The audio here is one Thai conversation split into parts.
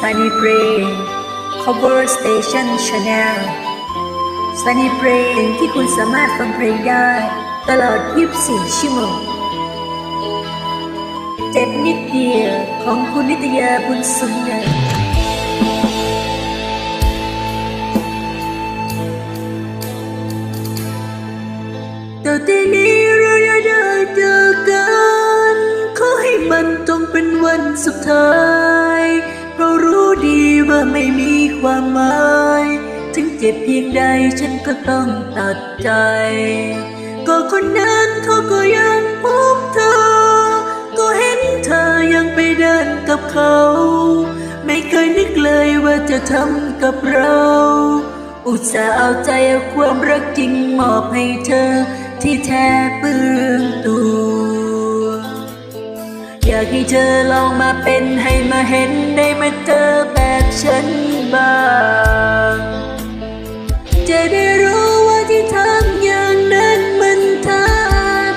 Sunny Brain Cover Station Channel Sunny Brain ที่คุณสามารถฟังเพลงได้ ตลอด 24 ชั่วโมงเจ็บนิดเดียวของคุณนิตยาบุญสุนเนยแต่ทีนี้เราอย่าได้เจอกัน ขอให้มันต้องเป็นวันสุดท้าย ดีว่าไม่มีความหมาย ถึงเจ็บเพียงใดฉันก็ต้องตัดใจ ก็คนนั้นเขาก็ยังพบเธอ ก็เห็นเธอยังไปเดินกับเขา ไม่เคยนึกเลยว่าจะทำกับเรา อุตส่าห์เอาใจเอาความรักจริงมอบให้เธอที่แท้เปลืองตัวากให้เธอลองมาเป็นให้มาเห็นได้มาเจอแบบฉันบ้าง จะได้รู้ว่าที่ทำอย่างนั้นมันท้า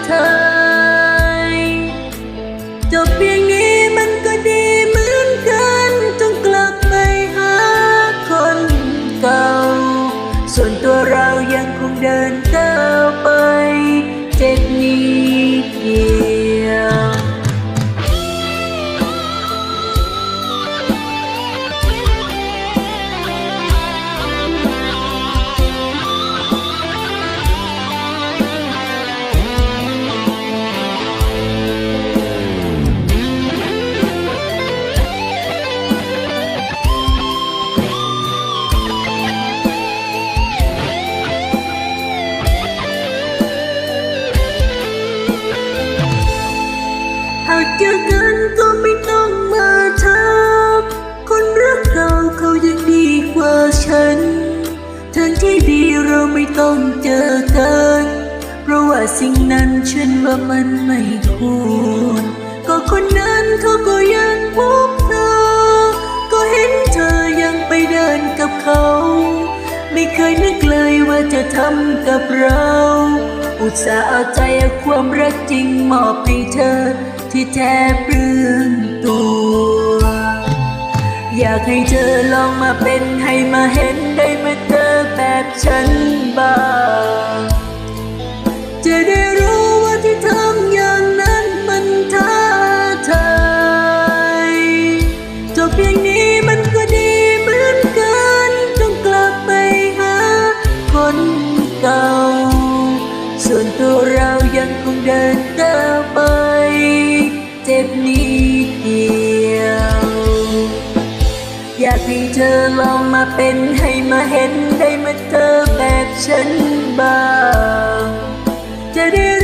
ทายจบเพียงนี้มันก็ดีเหมือนกันต้องกลับไปหาคนเก่า ส่วนตัวเรายังคงเดิน เจอกันก็ไม่ต้องมาทักคนรักเราเขายังดีกว่าฉันทางที่ดีเราไม่ต้องเจอกัน เพราะว่าสิ่งนั้นฉันว่ามันไม่ควรก็คนนั้นเขาก็ยังพบเธอ ก็เห็นเธอยังไปเดินกับเขา ไม่เคยนึกเลยว่าจะทำกับเรา อุตส่าห์เอาใจเอาความรักจริงมอบให้เธอ ที่แท้เปลืองตัว อยากให้เธอลองมาเป็นให้มาเห็นได้มาเจอแบบฉันบ้าง เดินก้อไปเจ็บนิดเดียว อยากให้เธอลองมาเป็นให้มาเห็นได้มาเธอแบบฉันบ้างจะได้